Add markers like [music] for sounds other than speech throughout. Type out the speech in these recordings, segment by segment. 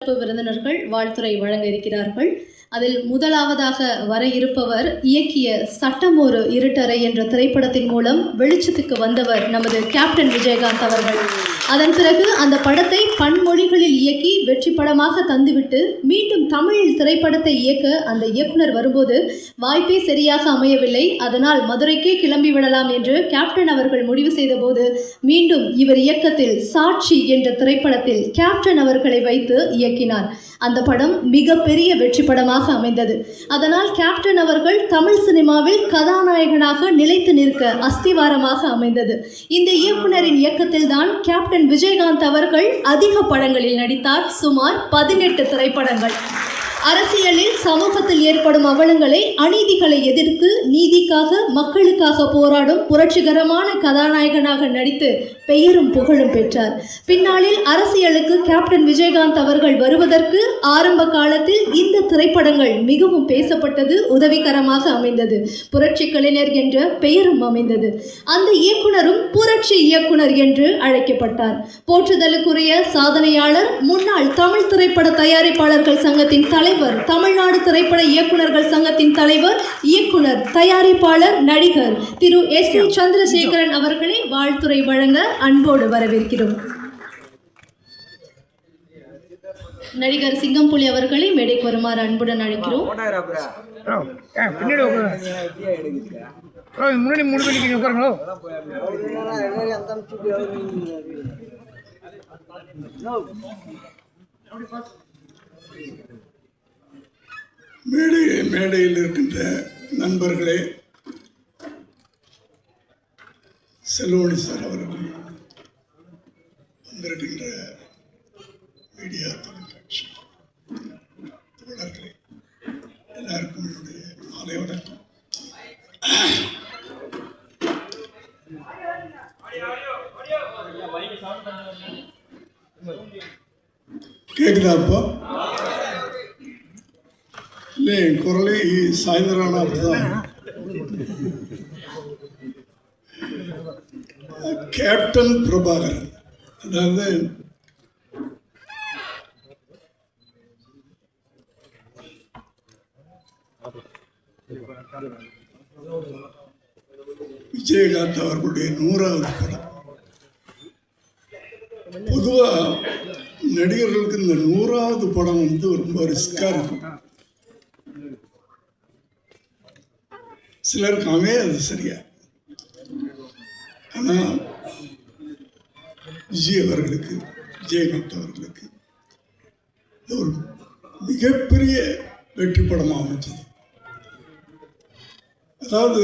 சிறப்பு விருந்தினர்கள் வாழ்த்துறை வழங்க இருக்கிறார்கள். அதில் முதலாவதாக வர இருப்பவர் இயக்கிய சட்டம் ஒரு இருட்டறை என்ற திரைப்படத்தின் மூலம் வெளிச்சத்துக்கு வந்தவர் நமது கேப்டன் விஜயகாந்த் அவர்கள். அதன் பிறகு அந்த படத்தை பன்மொழிகளில் இயக்கி வெற்றி படமாக தந்துவிட்டு மீண்டும் தமிழில் திரைப்படத்தை இயக்க அந்த இயக்குனர் வரும்போது வாய்ப்பே சரியாக அமையவில்லை. அதனால் மதுரைக்கே கிளம்பி விடலாம் என்று கேப்டன் அவர்கள் முடிவு செய்தபோது மீண்டும் இவர் இயக்கத்தில் சாட்சி என்ற திரைப்படத்தில் கேப்டன் அவர்களை வைத்து இயக்கினார். அந்த படம் மிகப்பெரிய வெற்றி படமாக அமைந்தது. அதனால் கேப்டன் அவர்கள் தமிழ் சினிமாவில் கதாநாயகனாக நிலைத்து நிற்க அஸ்திவாரமாக அமைந்தது. இந்த இயக்குனரின் இயக்கத்தில் தான் கேப்டன் விஜயகாந்த் அவர்கள் அதிக படங்களில் நடித்தார். சுமார் பதினெட்டு திரைப்படங்கள். அரசியலில் சமூகத்தில் ஏற்படும் அவலங்களை அநீதிகளை எதிர்த்து நீதிக்காக மக்களுக்காக போராடும் புரட்சிகரமான கதாநாயகனாக நடித்து பெயரும் புகழும் பெற்றார். பின்னாளில் அரசியலுக்கு கேப்டன் விஜயகாந்த் அவர்கள் வருவதற்கு ஆரம்ப காலத்தில் இந்த திரைப்படங்கள் மிகவும் பேசப்பட்டது உதவிகரமாக அமைந்தது. புரட்சி கலைஞர் என்ற பெயரும் அமைந்தது. அந்த இயக்குனரும் புரட்சி இயக்குனர் என்று அழைக்கப்பட்டார். போற்றுதலுக்குரிய சாதனையாளர் முன்னாள் தமிழ் திரைப்பட தயாரிப்பாளர்கள் சங்கத்தின் தலைவர் தமிழ்நாடு திரைப்பட இயக்குநர்கள் சங்கத்தின் தலைவர் இயக்குனர் தயாரிப்பாளர் நடிகர் திரு எஸ் சி சந்திரசேகரன் அவர்களை வாழ்த்துரை வழங்க அன்போடு வரவேற்கிறோம். நடிகர் சிங்கம்புலி அவர்களை மேடைக்கு வருமாறு அன்புடன் அழைக்கிறோம். முன்னாடி எப்படியா எடுக்குதுடா ஹலோ இது முன்னாடி மூணு பேர் நீங்கள் உட்காருங்களோ மேடை மேடையில் இருக்கின்ற நண்பர்களே செல்வமணி சார் அவர்கள் வந்திருக்கின்ற மீடியா தொலைக்காட்சி தோழர்களே எல்லாருக்கும் என்னுடைய மாலை வணக்கம். கேக்குதா அப்போ? இல்லை என் குரலே சாயந்தரம் அப்படிதான். கேப்டன் பிரபாகரன். அதாவது விஜயகாந்த் அவர்களுடைய நூறாவது படம். பொதுவா நடிகர்களுக்கு இந்த நூறாவது படம் வந்து ரொம்ப ரிஸ்கா இருக்கும். சிலருக்கு அமையாது சரியா? ஆனா விஜய் அவர்களுக்கு விஜயகாந்த் அவர்களுக்கு இது ஒரு மிகப்பெரிய வெற்றி படமாக அமைச்சது அதாவது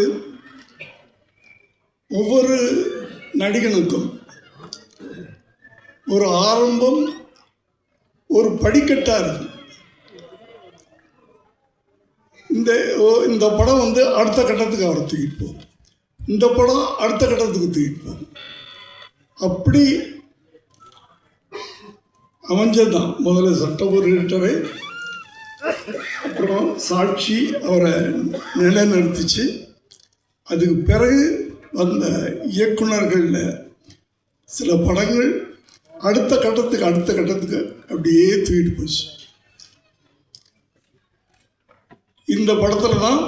ஒவ்வொரு நடிகனுக்கும் ஒரு ஆரம்பம் ஒரு படிக்கட்டாக இருக்கும். இந்த ஓ- இந்த படம் வந்து அடுத்த கட்டத்துக்கு அவரை தூக்கிட்டு போகும். இந்த படம் அடுத்த கட்டத்துக்கு தூக்கிட்டு போகும். அப்படி அமைஞ்சதுதான். முதல்ல சட்டப்பூர் அப்புறம் சாட்சி அவரை நிலைநிறுத்திச்சு. அதுக்கு பிறகு வந்த இயக்குனர்களில் சில படங்கள் அடுத்த கட்டத்துக்கு அடுத்த கட்டத்துக்கு அப்படியே தூக்கிட்டு போச்சு. இந்த படத்தில் தான்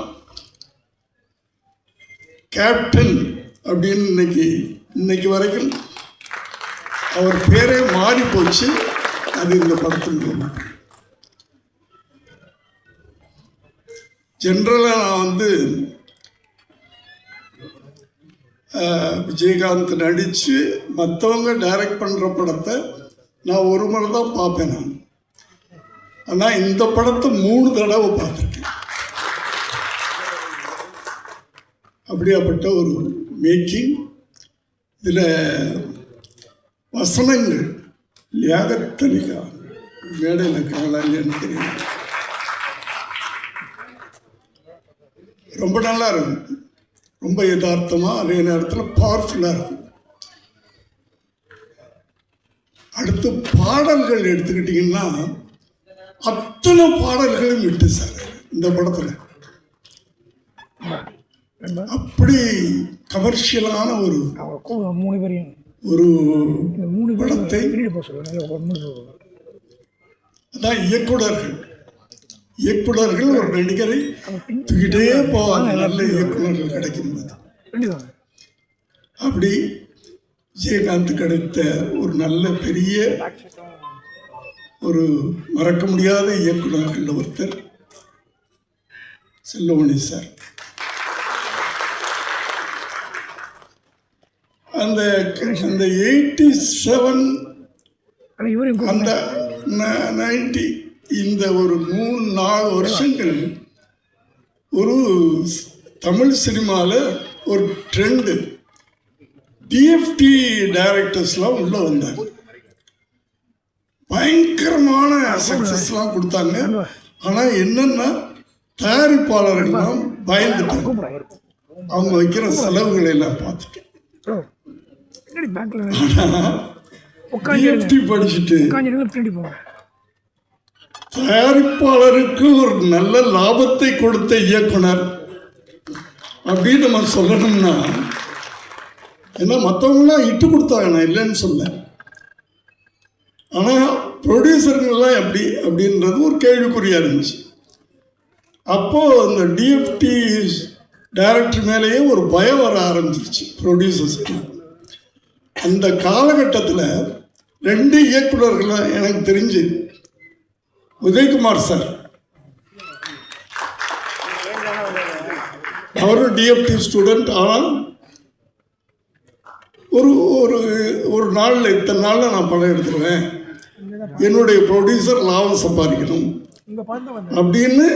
கேப்டன் அப்படின்னு இன்னைக்கு இன்னைக்கு வரைக்கும் அவர் பேரே மாறி போச்சு. அது இந்த படத்தில் ஜென்ரலாக நான் வந்து விஜயகாந்த் நடித்து மற்றவங்க டைரக்ட் பண்ணுற படத்தை நான் ஒரு முறை தான் பார்ப்பேன் நான். ஆனால் இந்த படத்தை மூணு தடவை பார்த்துருக்கேன். அப்படியாப்பட்ட ஒரு மேக்கிங் இதில் வசனங்கள் லியாகத்தலிகா மேடையில் காணலாங்கன்னு தெரியல ரொம்ப நல்லா இருக்கும். ரொம்ப யதார்த்தமாக அதே நேரத்தில் பவர்ஃபுல்லாக இருக்கும். அடுத்து பாடல்கள் எடுத்துக்கிட்டிங்கன்னா அத்தனை பாடல்களும் விட்டு சார் இந்த படத்தில். அப்படி கமர்ஷியலான ஒரு மூணு பேரையும் ஒரு மூணு படத்தை அதான் இயக்குனர்கள் இயக்குனர்கள் ஒரு நடிகரை தூக்கிட்டே போவாங்க. நல்ல இயக்குனர்கள் கிடைக்கும்போது. தான் அப்படி விஜயகாந்த் கிடைத்த ஒரு நல்ல பெரிய ஒரு மறக்க முடியாத இயக்குனர்கள் ஒருத்தர் செல்வமணி சார். அந்த அந்த எயிட்டி செவன் அந்த நைன்டி இந்த ஒரு மூணு நாலு வருஷங்கள் ஒரு தமிழ் சினிமாவில் ஒரு ட்ரெண்டு டிஎஃப்டி டைரக்டர்ஸ்லாம் உள்ளே வந்தாங்க. பயங்கரமான சக்ஸஸ்லாம் கொடுத்தாங்க. ஆனால் என்னன்னா தயாரிப்பாளர்கள்லாம் பயந்துட்டாங்க. அவங்க வைக்கிற செலவுகளை எல்லாம் பார்த்துட்டு ப்ரோ பின்னாடி பேங்க்கில் [laughs] உட்காந்து படிச்சுட்டு. உட்காந்து பின்னாடி போங்க. தயாரிப்பாளருக்கு ஒரு நல்ல லாபத்தை கொடுத்த இயக்குனர். அப்படின்னு நம்ம சொல்லணும்னா ஏன்னா மற்றவங்களாம் இட்டு கொடுத்தாங்க நான் இல்லைன்னு சொல்ல. ஆனால் ப்ரொடியூசருங்கெல்லாம் எப்படி? அப்படின்றது ஒரு கேள்விக்குறியாக இருந்துச்சு. அப்போது அந்த டிஎஃப்டி டைரக்டர் மேலேயே ஒரு பயம் வர ஆரம்பிச்சிருச்சு ப்ரொடியூசர்ஸ்க்கு அந்த காலகட்டத்தில் ரெண்டு இயக்குநர்கள் எனக்கு தெரிஞ்சு. உதயகுமார் சார். அவரும் டிஎஃப்டி ஸ்டூடெண்ட் ஆனால் ஒரு ஒரு ஒரு நாளில் இத்தனை நாளில் நான் படம் எடுத்துருவேன். என்னுடைய ப்ரொடியூசர் லாபம் சம்பாதிக்கணும். அப்படின்னு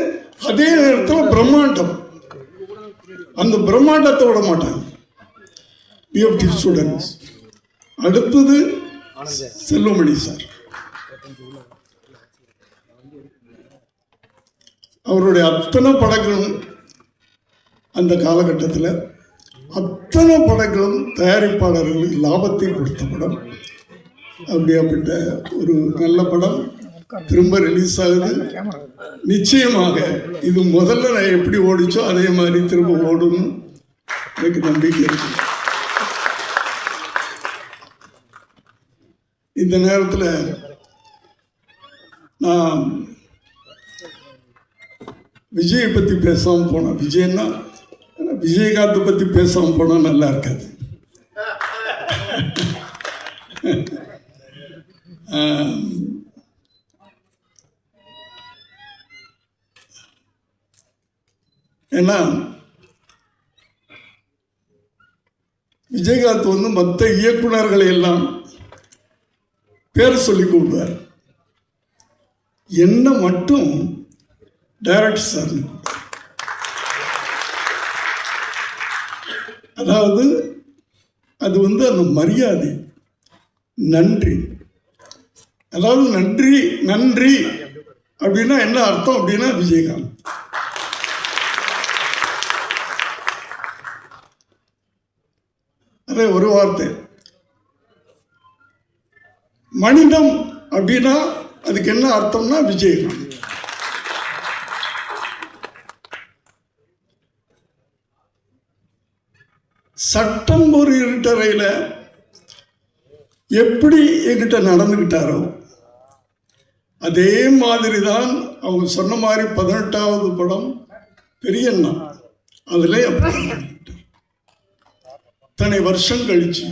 அதே நேரத்தில் பிரம்மாண்டம். அந்த பிரம்மாண்டத்தை விட மாட்டாங்க. டிஎஃப்டி ஸ்டூடெண்ட்ஸ் அடுத்தது செல்வமணி சார். அவருடைய அத்தனை படங்களும் அந்த காலகட்டத்தில் அத்தனை படங்களும் தயாரிப்பாளர்களுக்கு லாபத்தை கொடுத்த படம். அப்படியாப்பட்ட ஒரு நல்ல படம். திரும்ப ரிலீஸ் ஆகுது. நிச்சயமாக இது முதல்ல நான் எப்படி ஓடிச்சோ அதே மாதிரி திரும்ப ஓடும். எனக்கு நம்பிக்கை இருக்கு. இந்த நேரத்தில் நான் விஜயை பற்றி பேசாமல் போனேன். விஜய்னா விஜயகாந்தை பற்றி பேசாமல் போனால் நல்லா இருக்காது. ஏன்னா விஜயகாந்த் வந்து மற்ற இயக்குனர்களை எல்லாம் பேர் சொல்லி கூப்பிடுவார் என்ன மட்டும் டைரக்டர் சார் அதாவது அது வந்து அந்த மரியாதை நன்றி. அதாவது நன்றி நன்றி அப்படின்னா என்ன அர்த்தம் அப்படின்னா விஜயகாந்த். அதே ஒரு வார்த்தை. மனிதம் அப்படின்னா அதுக்கு என்ன அர்த்தம்னா விஜயகாந்த் சட்டம் ஒரு இருட்டறையில் எப்படி என்கிட்ட நடந்துக்கிட்டாரோ அதே மாதிரி தான் அவங்க சொன்ன மாதிரி பதினெட்டாவது படம் பெரியண்ணா அதில் தன்னை வருஷம் கழிச்சு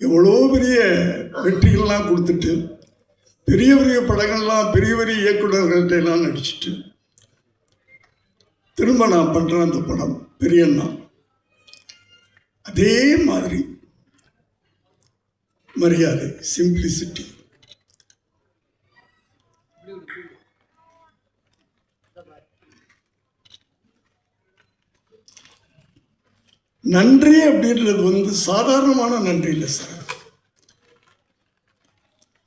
எவ்வளோ பெரிய வெற்றிகள்லாம் கொடுத்துட்டு பெரிய பெரிய படங்கள்லாம் பெரிய பெரிய இயக்குநர்கள்ட்ட எல்லாம் நடிச்சிட்டு திரும்ப நான் பண்ணுறேன் அந்த படம் பெரியண்ணா அதே மாதிரி மரியாதை சிம்பிளிசிட்டி நன்றி அப்படின்றது வந்து சாதாரணமான நன்றி இல்லை சார்.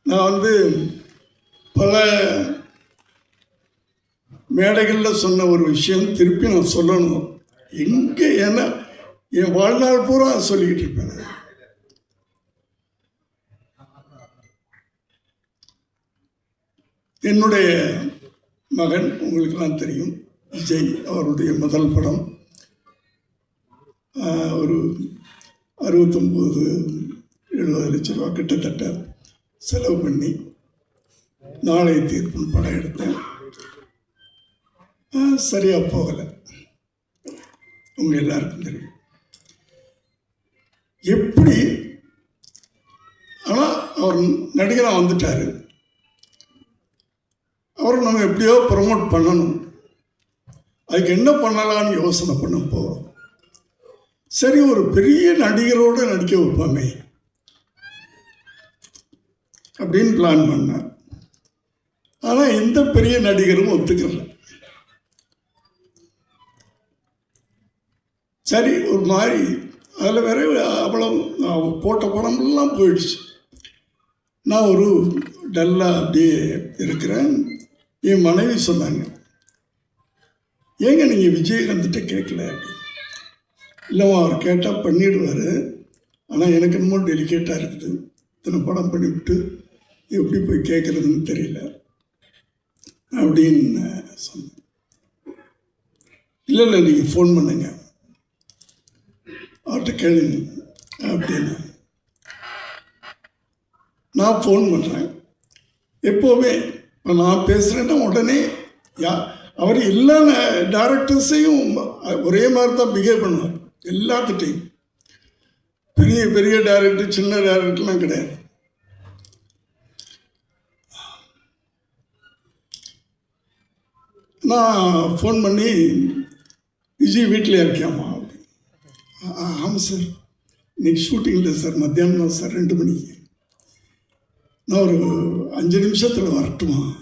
நான் வந்து பல மேடைகளில் சொன்ன ஒரு விஷயம் திருப்பி நான் சொல்லணும். எங்கே ஏன்னா என் வாழ்நாள் பூரா சொல்லிக்கிட்டு இருப்பேன். என்னுடைய மகன் உங்களுக்கெல்லாம் தெரியும் விஜய் அவருடைய முதல் படம். ஒரு அறுபத்தொம்போது எழுபது லட்ச ரூபா கிட்டத்தட்ட செலவு பண்ணி நாளை தீர்ப்புன்னு படம் எடுத்தேன். சரியாக போகலை. உங்கள் எல்லாருக்கும் தெரியும். எப்படி? ஆனால் அவர் நடிகராக வந்துட்டார். அவரை நம்ம எப்படியோ ப்ரொமோட் பண்ணணும். அதுக்கு என்ன பண்ணலாம்னு யோசனை பண்ணப்போ சரி ஒரு பெரிய நடிகரோடு நடிக்க வைப்பாமே அப்படின்னு பிளான் பண்ணேன். ஆனால் எந்த பெரிய நடிகரும் ஒத்துக்கல. சரி ஒரு மாதிரி அதில் வேற அவ்வளோ போட்ட படம்லாம் போயிடுச்சு. நான் ஒரு டல்லாக அப்படியே இருக்கிறேன். என் மனைவி சொன்னாங்க ஏங்க நீங்கள் விஜயகாந்த்கிட்ட கேட்கல? அப்படின்னு இல்லைம்மா அவர் கேட்டால் பண்ணிடுவார். ஆனால் எனக்கு என்னமோ டெலிகேட்டாக இருக்குது. இத்தனை படம் பண்ணிவிட்டு எப்படி போய் கேட்குறதுன்னு தெரியல. அப்படின்னு சொன்னேன் இல்லை இல்லை நீங்கள் ஃபோன் பண்ணுங்க. அவர்கிட்ட கேளுங்க அப்படின்னு. நான் ஃபோன் பண்ணுறேன் எப்போவுமே இப்போ நான் பேசுகிறேன்னா உடனே யா அவர் எல்லா டேரக்டர்ஸையும் ஒரே மாதிரி தான் பிஹேவ் பண்ணுவார். எல்லாத்துட்டையும். பெரிய பெரிய டேரக்டர் சின்ன டேரக்டர்லாம் கிடையாது. நான் ஃபோன் பண்ணி விஜய் வீட்டில் இருக்கியாம்மா? அப்படின்னு. ஆமாம் சார் இன்னைக்கு ஷூட்டிங் இல்லை சார் மத்தியானம் தான் சார் ரெண்டு மணிக்கு. நான் ஒரு அஞ்சு நிமிஷத்தில் வரட்டுமா?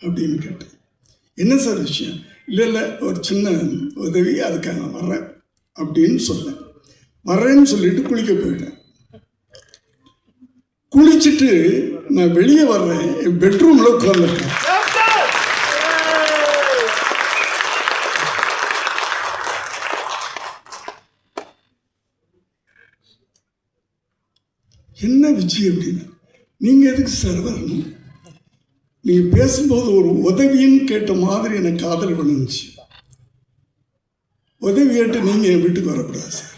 அப்படின்னு கேட்டேன். என்ன சார் விஷயம்? இல்லை இல்லை ஒரு சின்ன உதவி அதுக்காக நான் வர்றேன். அப்படின்னு சொன்னேன். வர்றேன்னு சொல்லிட்டு குளிக்க போயிட்டேன். குளிச்சுட்டு நான் வெளியே வர்றேன். என் பெட்ரூமில் உட்காந்துருக்கேன் என்ன விஜய் அப்படின்னு நீங்கள் எதுக்கு சார் வரணும்? நீங்கள் பேசும்போது ஒரு உதவின்னு கேட்ட மாதிரி எனக்கு காதல் பண்ணுச்சு உதவி கேட்டு நீங்கள் என் வீட்டுக்கு வரக்கூடாது சார்.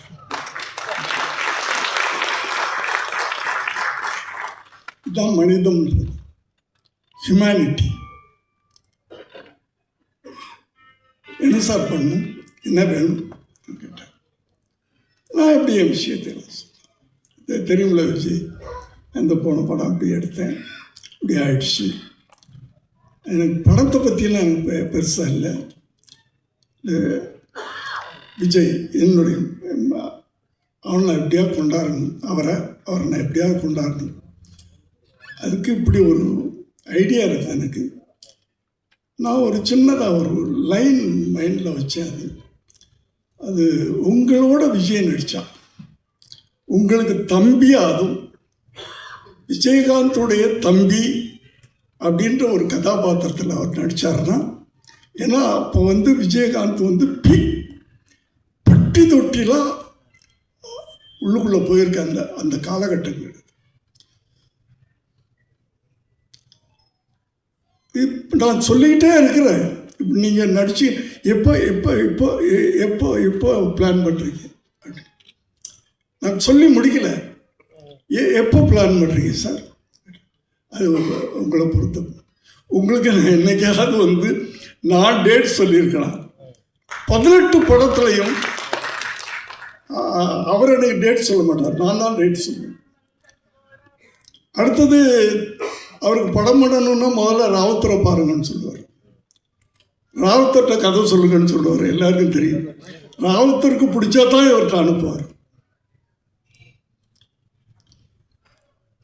இதுதான் மனிதம் ஹியூமனிட்டி என்ன சார் பண்ணும்? என்ன வேணும்? கேட்டேன். நான் எப்படி என் விஷயத்தை சொன்னேன். தெ- தெரியுமில்ல விஜய்? அந்த போன படம் அப்படி எடுத்தேன். இப்படி ஆயிடுச்சு. எனக்கு படத்தை பற்றியெல்லாம் எனக்கு பெருசாக இல்லை விஜய் என்னுடைய அவனை எப்படியா கொண்டாடணும்? அவரை அவரை நான் எப்படியாவது கொண்டாடணும்? அதுக்கு இப்படி ஒரு ஐடியா இருக்குது எனக்கு. நான் ஒரு சின்னதாக ஒரு லைன் மைண்டில் வச்சேன் அது. அது உங்களோட விஜய் நடித்தான் உங்களுக்கு தம்பி அதுவும். விஜயகாந்தோடைய தம்பி அப்படின்ற ஒரு கதாபாத்திரத்தில் அவர் நடித்தாருன்னா ஏன்னா அப்போ வந்து விஜயகாந்த் வந்து பிக் தொட்டி தொட்டிலாம் உள்ளுக்குள்ளே போயிருக்க அந்த அந்த காலகட்டங்கள். இப்ப நான் சொல்லிக்கிட்டே இருக்கிறேன். இப்போ நீங்கள் நடிச்சு எப்போ எப்போ இப்போ எ- எப்போ எப்போ பிளான் பண்ணுறீங்க நான் சொல்லி முடிக்கல. ஏ எப்போ பிளான் பண்ணுறீங்க சார் அது உங்களை பொறுத்த. உங்களுக்கு நான் என்னைக்காவது வந்து நான் டேட் சொல்லியிருக்கலாம். பதினெட்டு படத்துலையும் அவர் எனக்கு டேட் சொல்ல மாட்டார். நான் தான் டேட் சொல்லுவேன் அடுத்தது அவருக்கு படம் பண்ணணும்னா முதல்ல ராவுத்தரை பாருங்கன்னு சொல்லுவார். ராவுத்தர்கிட்ட கதை சொல்லுங்கன்னு சொல்லுவார். எல்லாருக்கும் தெரியும். ராவுத்தருக்கு பிடிச்சா தான் இவர்கிட்ட அனுப்புவார்.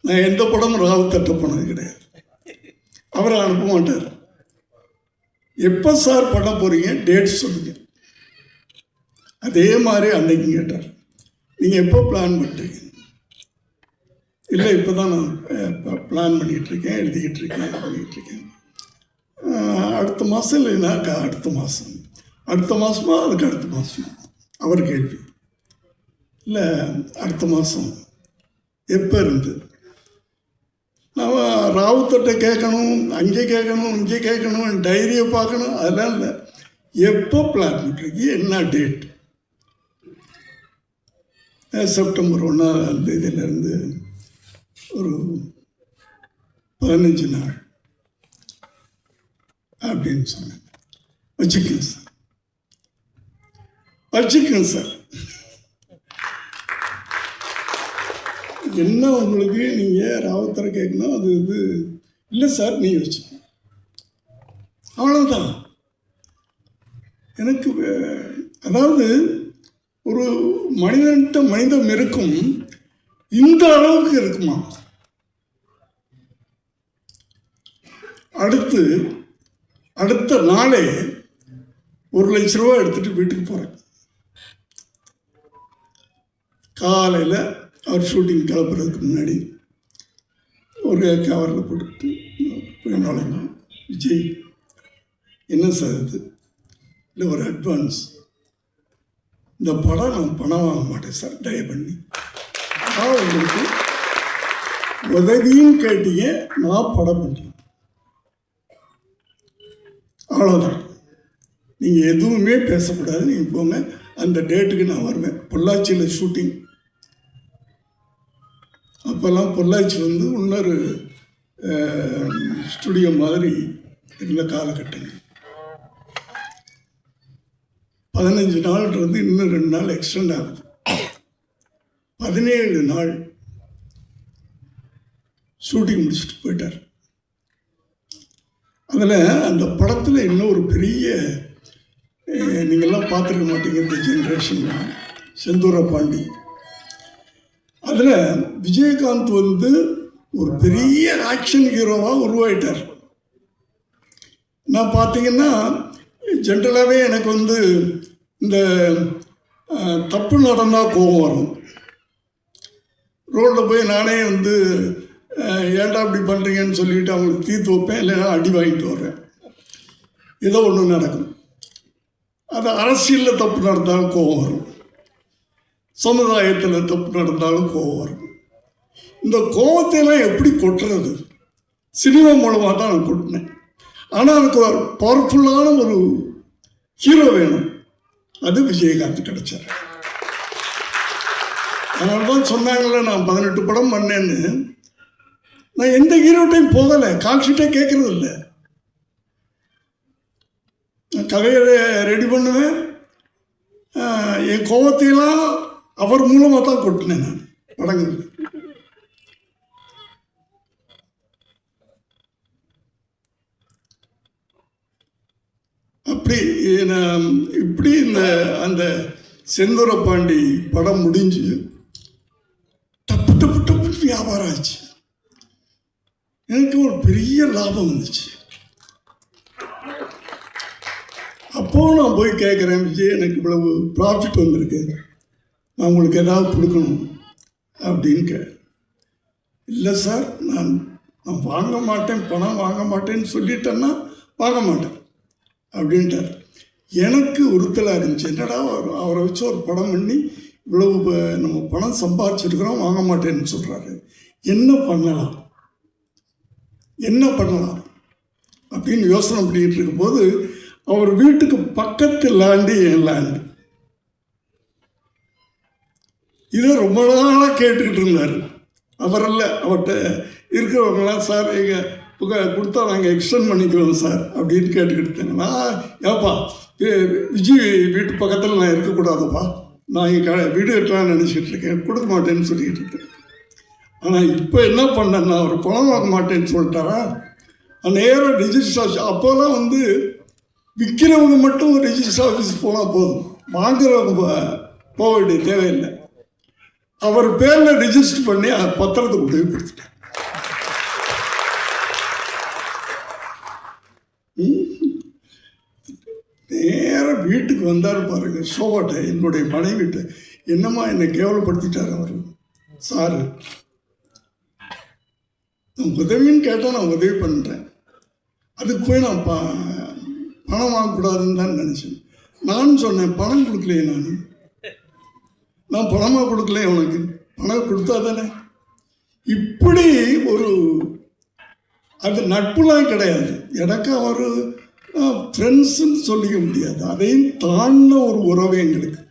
நான் எந்த படமும் ராவுத்தர்கிட்ட போனது கிடையாது. அவரை அனுப்ப மாட்டார். எப்போ சார் பண்ண போகிறீங்க டேட் சொல்லுங்கள் அதே மாதிரி அன்னைக்கு கேட்டார். நீங்கள் எப்போ பிளான் பண்ணுறீங்க இல்லை இப்போ தான் நான் பிளான் பண்ணிகிட்டு இருக்கேன் எழுதிக்கிட்டு இருக்கேன் இது பண்ணிக்கிட்டு இருக்கேன் அடுத்த மாதம் இல்லைனாக்கா அடுத்த மாதம் அடுத்த மாதமா அதுக்கு அடுத்த மாதமா அவர் கேள்வி. இல்லை அடுத்த மாதம் எப்போ இருந்து? நான் ராவுத்தட்டை கேட்கணும் அங்கே கேட்கணும் இங்கே கேட்கணும் டைரியை பார்க்கணும் அதெல்லாம் இல்லை. எப்போ பிளான் பண்ணுறீங்க என்ன டேட் செப்டம்பர் ஒன்றாம் தேதியிலேருந்து ஒரு பதினஞ்சு நாள் அப்படின்னு சொன்னேன் வச்சுக்கோங்க சார். வச்சுக்கோங்க சார். என்ன உங்களுக்கு நீங்கள் ராவத்தரை கேட்கணும்? அது இது இல்லை சார் நீ வச்சுக்கோங்க. அவ்வளோதான் எனக்கு அதாவது ஒரு மனிதன்கிட்ட மனிதம் இருக்கும் இந்த அளவுக்கு இருக்குமா? அடுத்து அடுத்த நாளே ஒரு லட்ச ரூபா எடுத்துட்டு வீட்டுக்கு போகிறேன் காலையில் அவர் ஷூட்டிங் கிளப்புறதுக்கு முன்னாடி ஒரு கவரில் போட்டுட்டு போய் விஜய் என்ன சார் இது? இல்லை ஒரு அட்வான்ஸ் இந்த படம் நான் பணம் வாங்க மாட்டேன் சார் தயவு பண்ணி. நான் உங்களுக்கு உதவியும் கேட்டீங்க நான் படம் பண்ணுறேன். அவ்வளோதான் நீங்கள் எதுவுமே பேசக்கூடாது நீங்கள் போங்க. அந்த டேட்டுக்கு நான் வருவேன். பொள்ளாச்சியில் ஷூட்டிங் அப்போல்லாம் பொள்ளாச்சி வந்து இன்னொரு ஸ்டுடியோ மாதிரி இருந்த காலகட்டங்கள். பதினஞ்சு நாள்ன்றது இன்னும் ரெண்டு நாள் எக்ஸ்டெண்ட் ஆகுது. பதினேழு நாள் ஷூட்டிங் முடிச்சுட்டு போயிட்டார். அதில் அந்த படத்தில் இன்னும் ஒரு பெரிய நீங்கள்லாம் பார்த்துருக்க மாட்டீங்க இந்த ஜென்ரேஷன் செந்தூர பாண்டி. அதில் விஜயகாந்த் வந்து ஒரு பெரிய ஆக்ஷன் ஹீரோவாக உருவாயிட்டார். நான் பார்த்தீங்கன்னா ஜென்ரலாகவே எனக்கு வந்து இந்த தப்பு நடந்தால் கோபம் வரும். ரோட்டில் போய் நானே வந்து ஏண்டா ஏன்டா இப்படி பண்ணுறீங்கன்னு சொல்லிட்டு அவங்களுக்கு தீர்த்து வைப்பேன் இல்லைன்னா அடி வாங்கிட்டு வருவேன். ஏதோ ஒன்று நடக்கும். அது அரசியலில் தப்பு நடந்தாலும் கோபம் வரும். சமுதாயத்தில் தப்பு நடந்தாலும் கோபம் வரும். இந்த கோபத்தையெல்லாம் எப்படி கொட்டுறது? சினிமா மூலமாக தான் நான் கொட்டினேன். ஆனால் எனக்கு ஒரு பவர்ஃபுல்லான ஒரு ஹீரோ வேணும். அது விஜயகாந்த் கிடைச்சார். அதனால தான் சொன்னாங்கல்ல நான் பதினெட்டு படம் பண்ணேன்னு. நான் எந்த ஹீரோட்டையும் போகலை கால்ஷீட்டே கேட்கறது இல்லை நான் கதையை ரெடி பண்ணுவேன். என் கோபத்தையெல்லாம் அவர் மூலமாக தான் கொட்டினேன் நான் படங்கள் அப்படி நான் இப்படி இந்த அந்த செந்தூர பாண்டி படம் முடிஞ்சு டப்பு டப்பு டப்பு வியாபாரம் ஆச்சு எனக்கு ஒரு பெரிய லாபம் வந்துச்சு. அப்போ நான் போய் கேட்குறேன் விஜய் எனக்கு இவ்வளவு ப்ராஃபிட் வந்திருக்கு. நான் உங்களுக்கு ஏதாவது கொடுக்கணும். அப்படின்னு கே இல்லை சார் நான் நான் வாங்க மாட்டேன் பணம் வாங்க மாட்டேன்னு சொல்லிட்டேன்னா வாங்க மாட்டேன். அப்படின்ட்டார். எனக்கு உறுத்தலாக இருந்துச்சு. என்னடா அவர்- அவரை வச்சு ஒரு படம் பண்ணி இவ்வளவு ப- நம்ம பணம் சம்பாதிச்சிருக்கிறோம் வாங்க மாட்டேன்னு சொல்கிறாரு என்ன பண்ணலாம்? என்ன பண்ணலாம்? அப்படின்னு யோசனை பண்ணிக்கிட்டு இருக்கும்போது அவர் வீட்டுக்கு பக்கத்து லேண்டு என் லேண்டு இதை ரொம்ப நாளாக கேட்டுக்கிட்டு இருந்தார். அவரல்ல அவர்கிட்ட இருக்கிறவங்களாம் சார் எங்கள் கொடுத்தா நாங்கள் எக்ஸ்டெண்ட் பண்ணிக்கிறோம் சார் அப்படின்னு கேட்டுக்கிட்டு நான் ஏப்பா விஜய் வீட்டு பக்கத்தில் நான் இருக்கக்கூடாதுப்பா. நான் இங்கே க வீடு கட்டலாம்னு நினச்சிட்டு இருக்கேன். கொடுக்க மாட்டேன்னு சொல்லிக்கிட்டு இருக்கேன். ஆனால் இப்போ என்ன பண்ணேன்னா அவர் பணம் வாங்க மாட்டேன்னு சொல்லிட்டாரா? நேராக ரிஜிஸ்டர் ஆஃபீஸ் அப்போல்லாம் வந்து விற்கிறவங்க மட்டும் ரிஜிஸ்டர் ஆஃபீஸ் போனால் போதும். வாங்குறவங்க போக வேண்டிய தேவையில்லை. அவர் பேரில் ரிஜிஸ்டர் பண்ணி பத்திரத்தை கொண்டு போய் கொடுத்துட்டேன் நேராக வீட்டுக்கு வந்தார் பாருங்க சோபாட்ட என்னுடைய மனைவிட்ட. என்னம்மா என்னை கேவலப்படுத்திட்டார் அவர்? சாரு நான் உதவின்னு கேட்டால் நான் உதவி பண்ணுறேன் அதுக்கு போய் நான் ப பணம் வாங்கக்கூடாதுன்னு தான் நினச்சேன். நான் சொன்னேன் பணம் கொடுக்கலையே நான். நான் பணமாக கொடுக்கலையே உனக்கு? பணம் கொடுத்தா தானே? இப்படி ஒரு அது நட்புலாம் கிடையாது. எனக்கு அவர் ஃப்ரெண்ட்ஸுன்னு சொல்லிக்க முடியாது. அதையும் தாண்டின ஒரு உறவு எங்களுக்கு.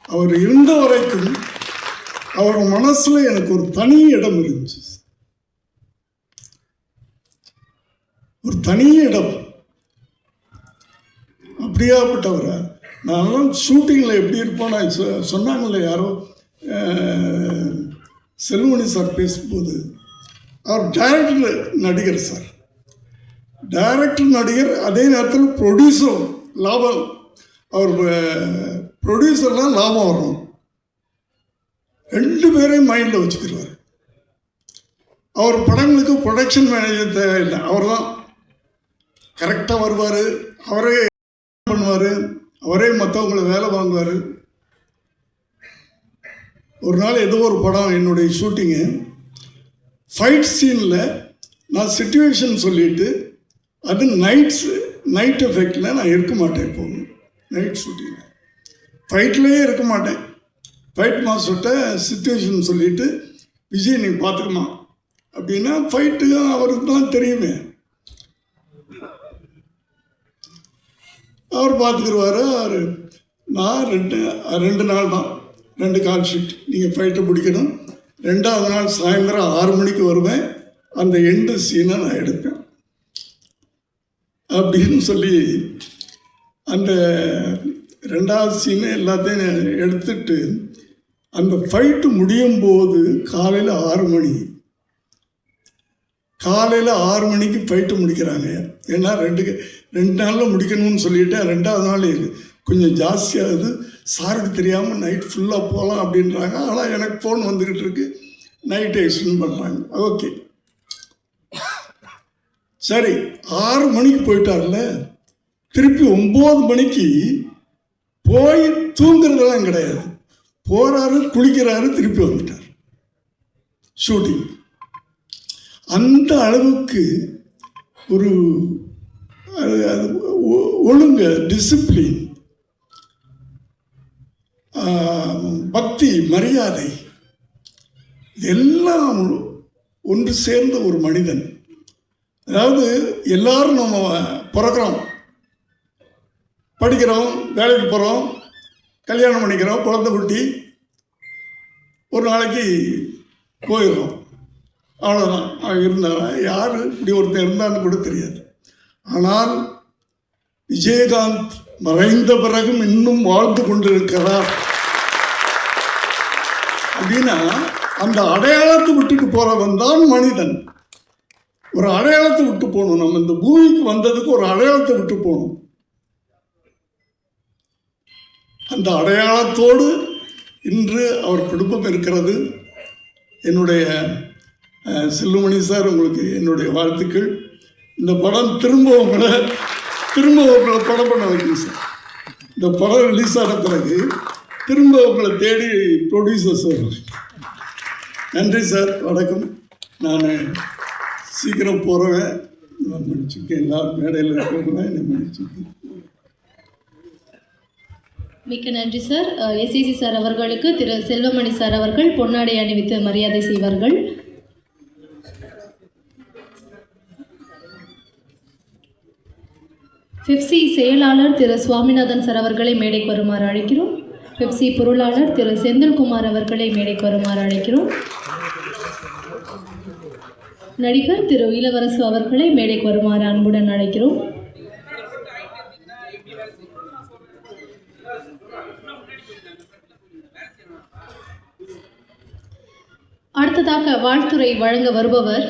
அவர் இருந்த வரைக்கும் அவர் மனசில் எனக்கு ஒரு தனி இடம் இருந்துச்சு. ஒரு தனி இடம். அப்படியாப்பட்டவரை நான்லாம் ஷூட்டிங்கில் எப்படி இருப்போம் சொ- சொன்னாங்கல்ல யாரோ அஹ், செல்வமணி சார் பேசும்போது. அவர் டைரக்டர் நடிகர் சார். டைரக்டர் நடிகர் அதே நேரத்தில் ப்ரொடியூசரும் லாபம். அவர் ப்ரொடியூசர்லாம் லாபம் வரணும். ரெண்டு பேரையும் மைண்டில் வச்சுக்கிறார் அவர் படங்களுக்கு ப்ரொடக்ஷன் மேனேஜர் தேவையில்லை. அவர் தான் கரெக்டாக வருவார். அவரே பண்ணுவார். அவரே மற்றவங்களை வேலை வாங்குவார். ஒரு நாள் ஏதோ ஒரு படம் என்னுடைய ஷூட்டிங்கு ஃபைட் சீனில் நான் சுச்சுவேஷன் சொல்லிட்டு அது நைட்ஸ் நைட் எஃபெக்டில் நான் இருக்க மாட்டேன் எப்போவும். நைட் ஷூட்டிங் ஃபைட்லேயே இருக்க மாட்டேன். ஃபைட் மாஸ்டர்கிட்ட சுச்சுவேஷன் சொல்லிட்டு விஜய் நீ பார்த்துக்கமா அப்படின்னா ஃபைட்டு அவருக்கு தான் தெரியுமே. அவர் பார்த்துக்குருவார் அவர் நான் ரெண்டு ரெண்டு நாள் தான். ரெண்டு கால் ஷீட் நீங்கள் ஃபைட்டை பிடிக்கணும். ரெண்டாவது நாள் சாயந்தரம் ஆறு மணிக்கு வருவேன். அந்த எண்டு சீனை நான் எடுப்பேன். அப்படின்னு சொல்லி அந்த ரெண்டாவது சீனை எல்லாத்தையும் எடுத்துட்டு அந்த ஃபைட்டு முடியும் போது காலையில் ஆறு மணி. காலையில் ஆறு மணிக்கு ஃபைட்டு முடிக்கிறாங்க. ஏன்னா ரெண்டு ரெண்டு நாளில் முடிக்கணும்னு சொல்லிட்டு ரெண்டாவது நாள் கொஞ்சம் ஜாஸ்தியாகுது சாருக்கு தெரியாமல் நைட் ஃபுல்லாக போகலாம் அப்படின்றாங்க. ஆனால் எனக்கு ஃபோன் வந்துக்கிட்டு இருக்கு. நைட் எக்ஸ்டெண்ட் பண்ணுறாங்க ஓகே சரி ஆறு மணிக்கு போயிட்டார்ல. திருப்பி ஒம்பது மணிக்கு போய் தூங்குறதெல்லாம் கிடையாது. போகிறாரு குளிக்கிறாரு திருப்பி வந்துட்டார். ஷூட்டிங் அந்த அளவுக்கு ஒரு அது அது ஒ- ஒழுங்கு டிசிப்ளின் பக்தி மரியாதை எல்லாம் ஒன்று சேர்ந்த ஒரு மனிதன். அதாவது எல்லாரும் நம்ம பிறக்கிறோம். படிக்கிறோம் வேலைக்கு போகிறோம் கல்யாணம் பண்ணிக்கிறோம் குழந்தை குட்டி. ஒரு நாளைக்கு போயிடுறோம். அவ்வளோதான் அவன் இருந்தான் யார்? இப்படி ஒருத்தர் இருந்தான்னு கூட தெரியாது. ஆனால் விஜயகாந்த் மறைந்த பிறகும் இன்னும் வாழ்ந்து கொண்டிருக்கிறார். அப்படின்னா அந்த அடையாளத்தை விட்டுட்டு போகிறவன் தான் மனிதன். ஒரு அடையாளத்தை விட்டு போகணும். நம்ம இந்த பூமிக்கு வந்ததுக்கு ஒரு அடையாளத்தை விட்டு போகணும். அந்த அடையாளத்தோடு இன்று அவர் குடும்பம் இருக்கிறது. என்னுடைய செல்லுமணி சார் உங்களுக்கு என்னுடைய வாழ்த்துக்கள். இந்த படம் திரும்ப உங்களை திரும்ப உங்களை படம் பண்ண வைக்கணும் சார். இந்த படம் ரிலீஸ் ஆன பிறகு திரும்ப உங்களை தேடி ப்ரொடியூசர்ஸ் வருவாங்க நன்றி சார். வணக்கம். நான் சீக்கிரம் போகிறவன் நான் மன்னிச்சுக்கேன் எல்லாரும் மேடையில் இருக்கிறவங்க என்னை மன்னிச்சுக்கேன் மிக்க நன்றி சார். எஸ்இசி சார் அவர்களுக்கு திரு செல்வமணி சார் அவர்கள் பொன்னாடை அணிவித்து மரியாதை செய்வார்கள். பெப்சி செயலாளர் திரு சுவாமிநாதன் சார் அவர்களை மேடைக்கு வருமாறு அழைக்கிறோம். பிப்சி பொருளாளர் திரு செந்தில்குமார் அவர்களை மேடைக்கு வருமாறு அழைக்கிறோம். நடிகர் திரு இளவரசு அவர்களை மேடைக்கு வருமாறு அன்புடன் அழைக்கிறோம். அடுத்ததாக வாழ்த்துரை வழங்க வருபவர்